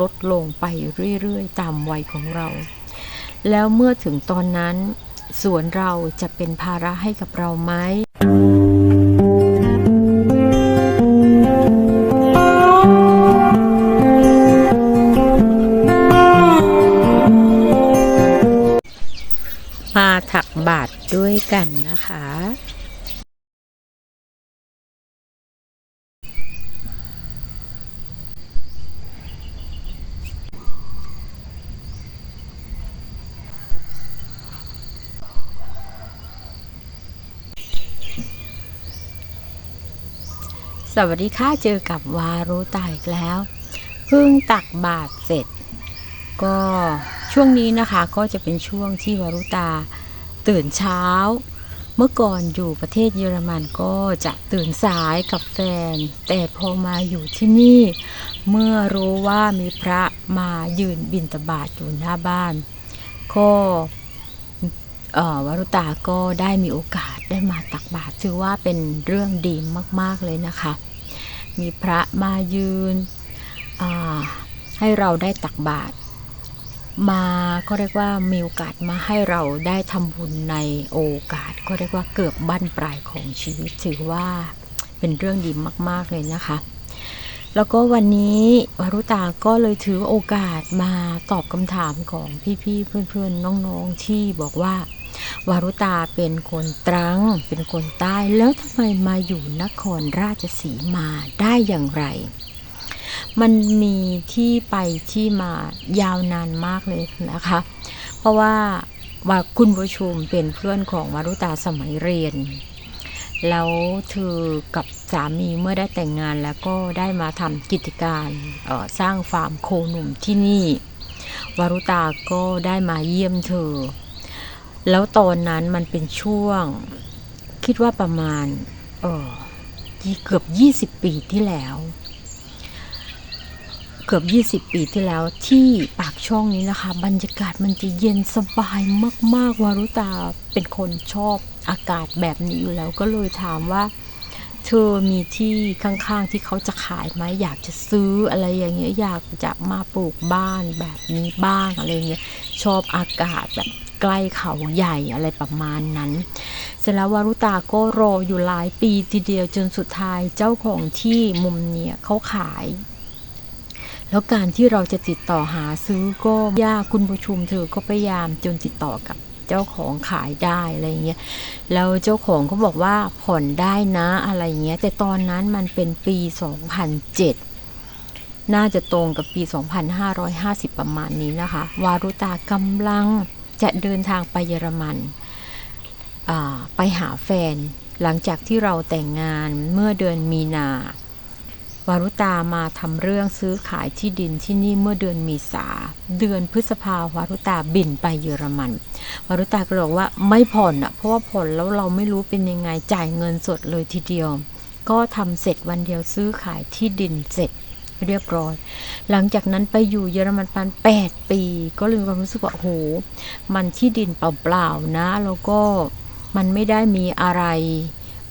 ลดลงไปเรื่อยๆ ตามวัยของเรา แล้วเมื่อถึงตอนนั้น สวนเราจะเป็นภาระให้กับเราไหมมาถักบาทด้วยกันนะคะ วัสดีค่ะเจอกับวารุตาอีกแล้วเพิ่งตักบาทเสร็จ ก็ช่วงนี้นะคะก็จะเป็นช่วงที่วารุตาตื่นเช้า เมื่อก่อนอยู่ประเทศเยอรมันก็จะตื่นสายกับแฟน แต่พอมาอยู่ที่นี่ เมื่อรู้ว่ามีพระมายืนบิณฑบาตอยู่หน้าบ้าน ก็เอ่อวรุตาก็ได้มีโอกาสได้มาตักบาตรถือว่าเป็นเรื่องดีมาก ๆ เลยนะคะ มีพระมายืน ให้เราได้ตักบาตรมาก็เรียกว่ามีโอกาสมาให้เราได้ทำบุญในโอกาส ก็เรียกว่าเกือบบั้นปลายของชีวิตถือว่าเป็นเรื่องดีมาก ๆ เลยนะคะ แล้วก็วันนี้วารุตาก็เลยถือโอกาสมาตอบคำถามของพี่ ๆ เพื่อน ๆ น้อง ๆ ที่บอกว่า วารุตาเป็นคนตรัง เป็นคนใต้แล้วทำไมมาอยู่นครราชสีมาได้อย่างไร มันมีที่ไปที่มายาวนานมากเลยนะคะ เพราะว่าว่าคุณประชุมเป็นเพื่อนของวารุตาสมัยเรียน แล้วเธอกับสามีเมื่อได้แต่งงานแล้วก็ได้มาทำกิจการออสร้างฟาร์มโคหนุ่มที่นี่วารุตาก็ได้มาเยี่ยมเธอ แล้วตอนนั้นมันเป็นช่วง คิดว่าประมาณ เออเกือบ20ปีที่แล้ว เกือบ20ปีที่แล้วที่ปากช่องนี้นะคะ บรรยากาศมันจะเย็นสบายมาก ๆวารุตาเป็นคนชอบอากาศแบบนี้อยู่แล้วก็เลยถามว่าเธอมีที่ข้างๆที่เขาจะขายไหมอยากจะซื้ออะไรอย่างเงี้ยอยากจะมาปลูกบ้านแบบนี้บ้างอะไรเงี้ยชอบอากาศแบบ ใกล้เขาใหญ่อะไรประมาณนั้น เสร็จแล้ววารุตาก็รออยู่หลายปีทีเดียวจนสุดท้ายเจ้าของที่มุมเนี่ยเขาขาย แล้วการที่เราจะติดต่อหาซื้อก็ยากคุณผู้ชมเธอก็พยายามจนติดต่อกับเจ้าของขายได้อะไรเงี้ย แล้วเจ้าของเขาบอกว่าผ่อนได้นะอะไรเงี้ย แต่ตอนนั้นมันเป็นปี 2007 น่าจะตรงกับปี 2550 ประมาณนี้นะคะ วารุตากำลัง จะเดินทางไปเยอรมันไปหาแฟน หลังจากที่เราแต่งงานเมื่อเดือนมีนาวารุตามาทำเรื่องซื้อขายที่ดินที่นี่เมื่อเดือนมีษาเดือนพฤษภาวารุตาบินไปเยอรมันวารุตาก็บอกว่าไม่ผ่อนอะเพราะว่าผ่อนแล้วเราไม่รู้เป็นยังไงจ่ายเงินสดเลยทีเดียว ก็ทำเสร็จวันเดียวซื้อขายที่ดินเสร็จ เรียบร้อย หลังจากนั้นไปอยู่เยอรมันประมาณ8ปี ก็เลยมีความรู้สึกว่าโอ้โห มันที่ดินเปล่าๆนะ แล้วก็มันไม่ได้มีอะไร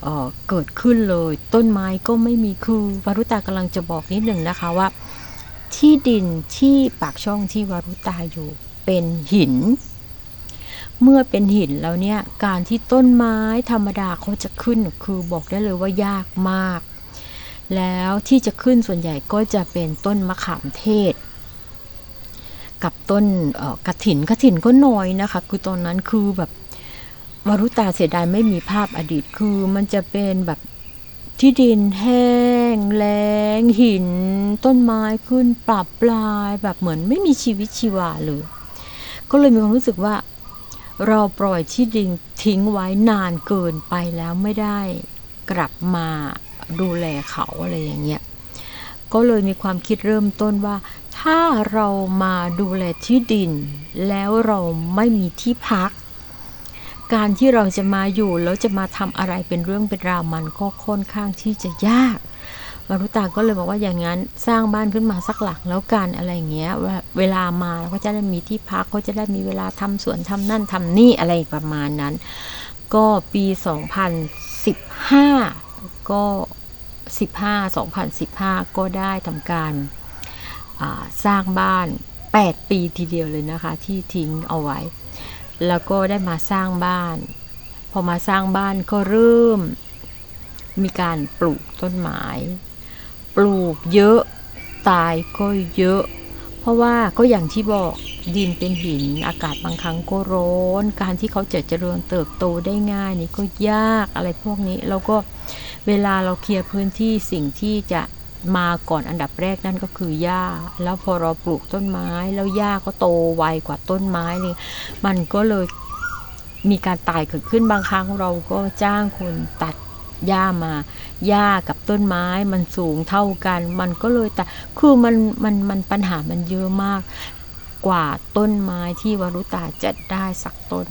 เออเกิดขึ้นเลย ต้นไม้ก็ไม่มีคือวารุตากำลังจะบอกนิดหนึ่งนะคะว่า ที่ดินที่ปากช่องที่วารุตาอยู่เป็นหินเมื่อเป็นหินแล้วเนี่ยการที่ต้นไม้ธรรมดาเขาจะขึ้นคือบอกได้เลยว่ายากมาก แล้วที่จะขึ้นส่วนใหญ่ก็จะเป็นต้นมะขามเทศ กับต้นกระถินกระถินก็น้อยนะคะ คือตอนนั้นคือแบบวรุตาเสียดายไม่มีภาพอดีตคือมันจะเป็นแบบที่ดินแห้งแล้งหิน ต้นไม้ขึ้นปรับปลายแบบเหมือนไม่มีชีวิตชีวาเลย ก็เลยมีความรู้สึกว่า เราปล่อยที่ดินทิ้งไว้นานเกินไปแล้วไม่ได้กลับมา ดูแลเขาอะไรอย่างเงี้ยก็เลยมีความคิดเริ่มต้นว่า ถ้าเรามาดูแลที่ดิน แล้วเราไม่มีที่พัก การที่เราจะมาอยู่แล้วจะมาทำอะไรเป็นเรื่องเป็นราวมันก็ค่อนข้างที่จะยากวารุตาก็เลยบอกว่าอย่างนั้นสร้างบ้านขึ้นมาสักหลังแล้วกันอะไรอย่างเงี้ยว่าเวลามาเราก็จะได้มีที่พักก็จะได้มีเวลาทำสวนทำนั่นทำนี่อะไรประมาณนั้น ก็ปี 2015 ก็ 15 2015 ก็ได้ทำการาสร้างบ้าน 8 ปีทีเดียวเลยนะคะที่ทิ้งเอาไว้ แล้วก็ได้มาสร้างบ้าน พอมาสร้างบ้านก็เริ่มมีการปลูกต้นไม้ปลูกเยอะตายก็เยอะ เพราะว่าก็อย่างที่บอกดินเป็นหินอากาศบางครั้งก็ร้อน การที่เขาจะเจริญเติบโตได้ง่ายนี่ก็ยากอะไรพวกนี้แล้วก็ เวลาเราเคลียร์พื้นที่สิ่งที่จะมาก่อนอันดับแรกนั่นก็คือหญ้า แล้วพอเราปลูกต้นไม้แล้วหญ้าก็โตไวกว่าต้นไม้เลยมันก็เลยมีการตายเกิดขึ้นบางครั้งเราก็จ้างคนตัดหญ้ามาหญ้ากับต้นไม้มันสูงเท่ากัน มันก็เลยแต่คือมันมันมันปัญหามันเยอะมาก กว่าต้นไม้ที่วรุตาจะได้สักต้น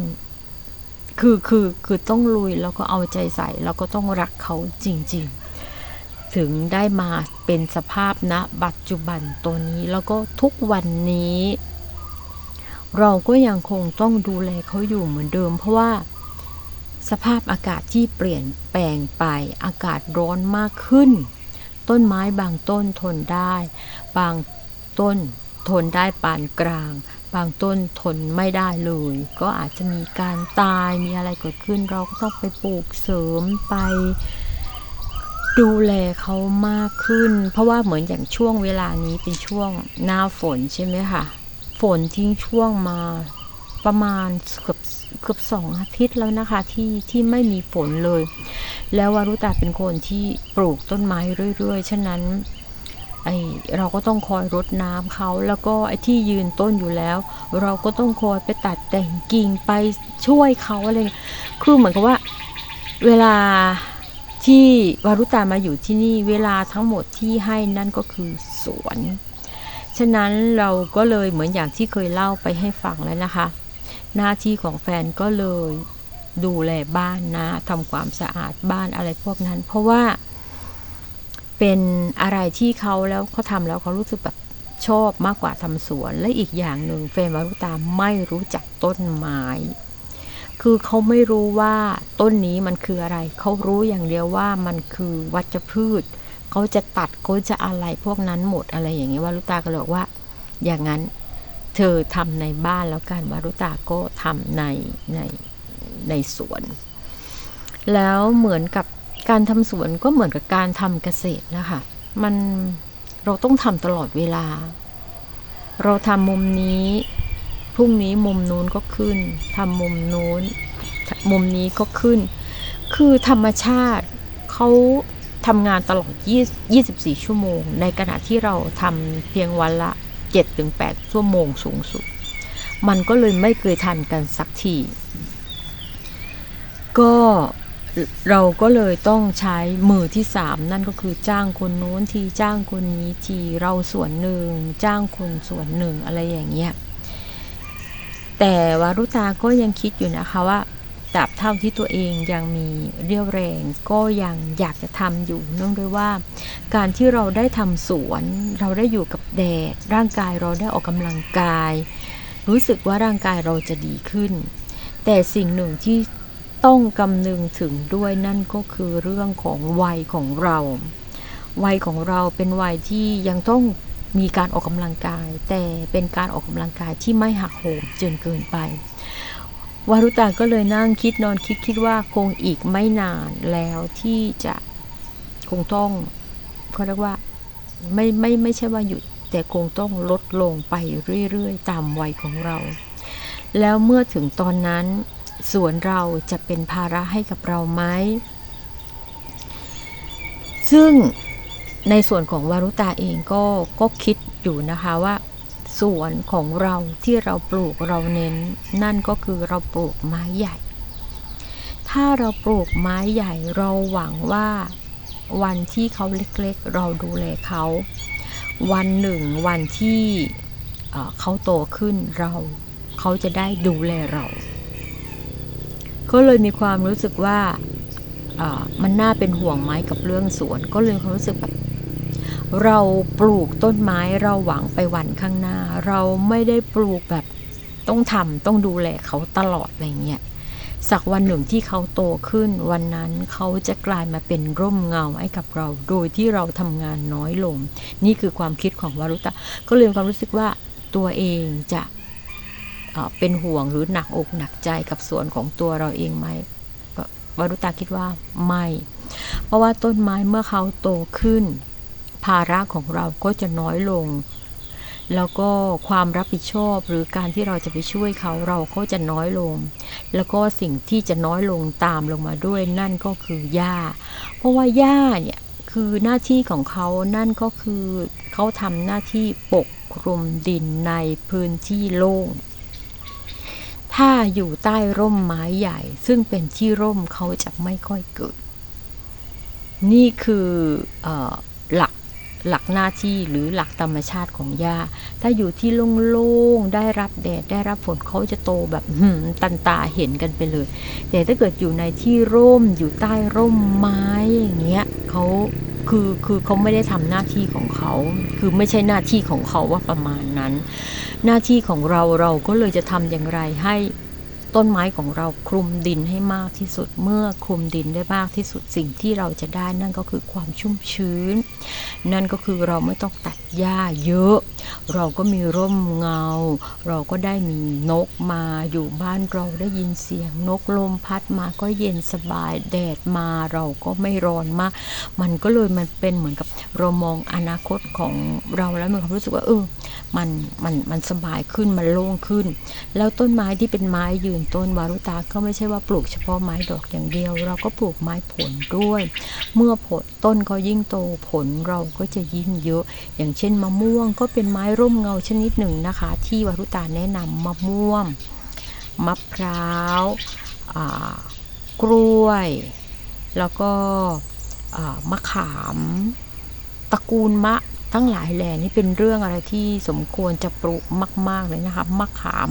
คือคือคือต้องลุยแล้วก็เอาใจใส่แล้วก็ต้องรักเขาจริง ๆ ถึงได้มาเป็นสภาพณปัจจุบันตัวนี้แล้วก็ทุกวันนี้ เราก็ยังคงต้องดูแลเขาอยู่เหมือนเดิม เพราะว่าสภาพอากาศที่เปลี่ยนแปลงไปอากาศร้อนมากขึ้น ต้นไม้บางต้นทนได้ บางต้นทนได้ปานกลาง บางต้นทนไม่ได้เลย ก็อาจจะมีการตายมีอะไรเกิดขึ้น เราก็ต้องไปปลูกเสริมไปดูแลเขามากขึ้น เพราะว่าเหมือนอย่างช่วงเวลานี้เป็นช่วงหน้าฝนใช่ไหมคะฝนทิ้งช่วงมาประมาณเกือบเกือบสองอาทิตย์แล้วนะคะที่ที่ไม่มีฝนเลย แล้ววารุตาเป็นคนที่ปลูกต้นไม้เรื่อย ๆ ฉะนั้น ไอเราก็ต้องคอยรดน้ำเขาแล้วก็ไอที่ยืนต้นอยู่แล้ว เราก็ต้องคอยไปตัดแต่งกิ่งไปช่วยเขาอะไรคือเหมือนกับว่าเวลาที่วารุตามาอยู่ที่นี่เวลาทั้งหมดที่ให้นั่นก็คือสวน ฉะนั้นเราก็เลยเหมือนอย่างที่เคยเล่าไปให้ฟังแล้วนะคะ หน้าที่ของแฟนก็เลยดูแลบ้านนะทำความสะอาดบ้านอะไรพวกนั้น เพราะว่า เป็นอะไรที่เขาแล้วเขาทำแล้วเขารู้สึกแบบชอบมากกว่าทำสวน และอีกอย่างหนึ่งแฟนวารุตาไม่รู้จักต้นไม้ คือเขาไม่รู้ว่าต้นนี้มันคืออะไร เขารู้อย่างเดียวว่ามันคือวัชพืช เขาจะตัดเขาจะอะไรพวกนั้นหมดอะไรอย่างเงี้วารุตาก็เลยบอกว่า อย่างนั้นเธอทำในบ้านแล้วกันวารุตาก็ทำในในในสวน แล้วเหมือนกับ การทำสวนก็เหมือนกับการทำเกษตรนะคะ มันเราต้องทำตลอดเวลา เราทำมุมนี้ พรุ่งนี้มุมนู้นก็ขึ้นทำมุมนู้น มุมนี้ก็ขึ้น คือธรรมชาติเขาทำงานตลอด 24 ชั่วโมง ในขณะที่เราทำเพียงวันละ 7-8 ชั่วโมงสูงสุด มันก็เลยไม่เคยทันกันสักที ก็ เราก็เลยต้องใช้มือที่สามนั่นก็คือจ้างคนโน้นทีจ้างคนนี้ทีเราส่วนหนึ่ง จ้างคนส่วนหนึ่งอะไรอย่างเงี้ยแต่วารุตาก็ยังคิดอยู่นะคะว่าตราบเท่าที่ตัวเองยังมีเรี่ยวแรงก็ยังอยากจะทำอยู่เนื่องด้วยว่า การที่เราได้ทำสวน เราได้อยู่กับแดด ร่างกายเราได้ออกกำลังกาย รู้สึกว่าร่างกายเราจะดีขึ้น แต่สิ่งหนึ่งที่ ต้องกำนึงถึงด้วยนั่นก็คือเรื่องของวัยของเรา วัยของเราเป็นวัยที่ยังต้องมีการออกกำลังกาย แต่เป็นการออกกำลังกายที่ไม่หักโหมจนเกินไปวารุตาก็เลยนั่งคิดนอนคิดคิดว่าคงอีกไม่นานแล้วที่จะคงต้องเขาเรียกว่าไม่ไม่ไม่ใช่ว่าหยุด แต่คงต้องลดลงไปเรื่อยๆ ตามวัยของเรา แล้วเมื่อถึงตอนนั้น สวนเราจะเป็นภาระให้กับเราไหม ซึ่งในส่วนของวารุตาเองก็ก็คิดอยู่นะคะว่าสวนของเราที่เราปลูกเราเน้น นั่นก็คือเราปลูกไม้ใหญ่ ถ้าเราปลูกไม้ใหญ่เราหวังว่า วันที่เขาเล็กๆ เราดูแลเขา วันหนึ่งวันที่เอ่อเขาโตขึ้นเรา เขาจะได้ดูแลเรา ก็เลยมีความรู้สึกว่ามันน่าเป็นห่วงไหมกับเรื่องสวน ก็เลยความรู้สึกแบบเราปลูกต้นไม้เราหวังไปวันข้างหน้า เราไม่ได้ปลูกแบบต้องทำต้องดูแลเขาตลอดอะไรเงี้ยสักวันหนึ่งที่เขาโตขึ้น วันนั้นเขาจะกลายมาเป็นร่มเงาให้กับเรา โดยที่เราทำงานน้อยลง นี่คือความคิดของวารุตะ ก็เลยความรู้สึกว่าตัวเองจะ เป็นห่วงหรือหนักอกหนักใจกับส่วนของตัวเราเองไหมวรุตาคิดว่าไม่ เพราะว่าต้นไม้เมื่อเขาโตขึ้น ภาระของเราก็จะน้อยลง แล้วก็ความรับผิดชอบหรือการที่เราจะไปช่วยเขาเราก็จะน้อยลง แล้วก็สิ่งที่จะน้อยลงตามลงมาด้วยนั่นก็คือหญ้า เพราะว่าหญ้าเนี่ยคือหน้าที่ของเขานั่นก็คือเขาทำหน้าที่ปกคลุมดินในพื้นที่โล่ง ถ้าอยู่ใต้ร่มไม้ใหญ่ ซึ่งเป็นที่ร่มเขาจะไม่ค่อยเกิด นี่คือออหลักหลักหน้าที่หรือหลักธรรมชาติของหญ้า ถ้าอยู่ที่โล่งๆ ได้รับแดด ได้รับฝนเขาจะโตแบบตันตาเห็นกันไปเลย แต่ถ้าเกิดอยู่ในที่ร่ม อยู่ใต้ร่มไม้อย่างเงี้ยเขา คือคือเขาไม่ได้ทำหน้าที่ของเขา คือไม่ใช่หน้าที่ของเขาว่าประมาณนั้น หน้าที่ของเราเราก็เลยจะทำอย่างไรให้ ต้นไม้ของเราคลุมดินให้มากที่สุดเมื่อคลุมดินได้มากที่สุดสิ่งที่เราจะได้นั่นก็คือความชุ่มชื้น นั่นก็คือเราไม่ต้องตัดหญ้าเยอะ เราก็มีร่มเงา เราก็ได้มีนกมาอยู่บ้านเราได้ยินเสียงนกลมพัดมาก็เย็นสบายแดดมาเราก็ไม่ร้อนมาก มันก็เลยมันเป็นเหมือนกับเรามองอนาคตของเราแล้วมีความรู้สึกว่าเออมันมันมันสบายขึ้นมันโล่งขึ้น แล้วต้นไม้ที่เป็นไม้ยืนต้นวารุตาก็ไม่ใช่ว่าปลูกเฉพาะไม้ดอกอย่างเดียว เราก็ปลูกไม้ผลด้วย เมื่อผลต้นเขายิ่งโตผลเราก็จะยิ่งเยอะ อย่างเช่นมะม่วงก็เป็นไม้ร่มเงาชนิดหนึ่งนะคะ ที่วารุตาแนะนำมะม่วงมะพร้าวกล้วย แล้วก็มะขามตระกูลมะทั้งหลายแหล่นี่เป็นเรื่องอะไรที่สมควรจะปลูกมาก ๆเลยนะคะมะขาม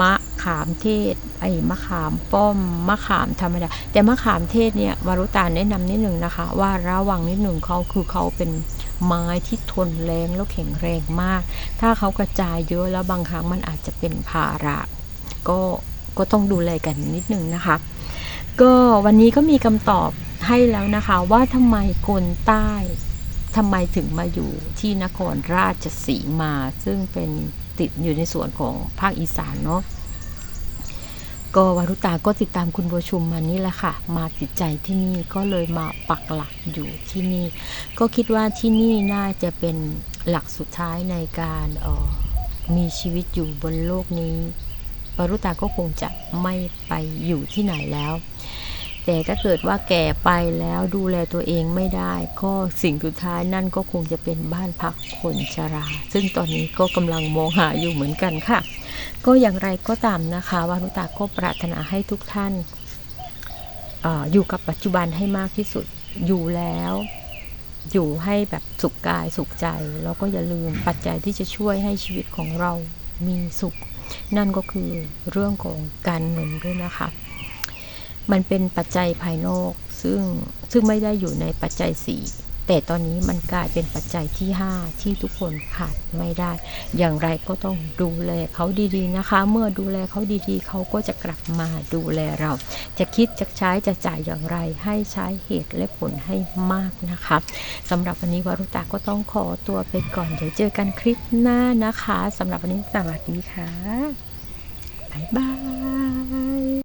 มะ ขามเทศ ไอ้มะขามป้อม มะขามธรรมดา แต่มะขามเทศเนี่ย วารุตาแนะนำนิดหนึ่งนะคะ ว่าระวังนิดหนึ่งเขาคือเขาเป็นไม้ที่ทนแรงแล้วแข็งแรงมาก ถ้าเขากระจายเยอะแล้วบางครั้งมันอาจจะเป็นภาระ ก็ก็ต้องดูแลกันนิดหนึ่งนะคะ ก็วันนี้ก็มีคำตอบให้แล้วนะคะว่าทำไมคนใต้ทำไมถึงมาอยู่ที่นครราชสีมา ซึ่งเป็นติดอยู่ในส่วนของภาคอีสานเนาะ ก็วารุตาก็ติดตามคุณบัวชุมมานี่แหละค่ะ มาติดใจที่นี่ก็เลยมาปักหลักอยู่ที่นี่ ก็คิดว่าที่นี่น่าจะเป็นหลักสุดท้ายในการออมีชีวิตอยู่บนโลกนี้วารุตาก็คงจะไม่ไปอยู่ที่ไหนแล้ว แต่ถ้าเกิดว่าแก่ไปแล้วดูแลตัวเองไม่ได้ ก็สิ่งสุดท้ายนั่นก็คงจะเป็นบ้านพักคนชรา ซึ่งตอนนี้ก็กำลังมองหาอยู่เหมือนกันค่ะ ก็อย่างไรก็ตามนะคะวารุตาก็ปรารถนาให้ทุกท่านออยู่กับปัจจุบันให้มากที่สุดอยู่แล้วอยู่ให้แบบสุขกายสุขใจ แล้วก็อย่าลืมปัจจัยที่จะช่วยให้ชีวิตของเรามีสุข นั่นก็คือเรื่องของการเงินด้วยนะคะ มันเป็นปัจจัยภายนอก ซึ่งซึ่งไม่ได้อยู่ในปัจจัยสี่แต่ตอนนี้มันกลายเป็นปัจจัยที่ 5 ที่ทุกคนขาดไม่ได้ อย่างไรก็ต้องดูแลเขาดีๆนะคะ เมื่อดูแลเขาดีๆ เขาก็จะกลับมาดูแลเรา จะคิดจะใช้จะจ่ายอย่างไร ให้ใช้เหตุและผลให้มากนะคะสำหรับวันนี้วารุตาก็ต้องขอตัวไปก่อน เดี๋ยวเจอกันคลิปหน้านะคะสำหรับวันนี้สวัสดีค่ะบ๊ายบาย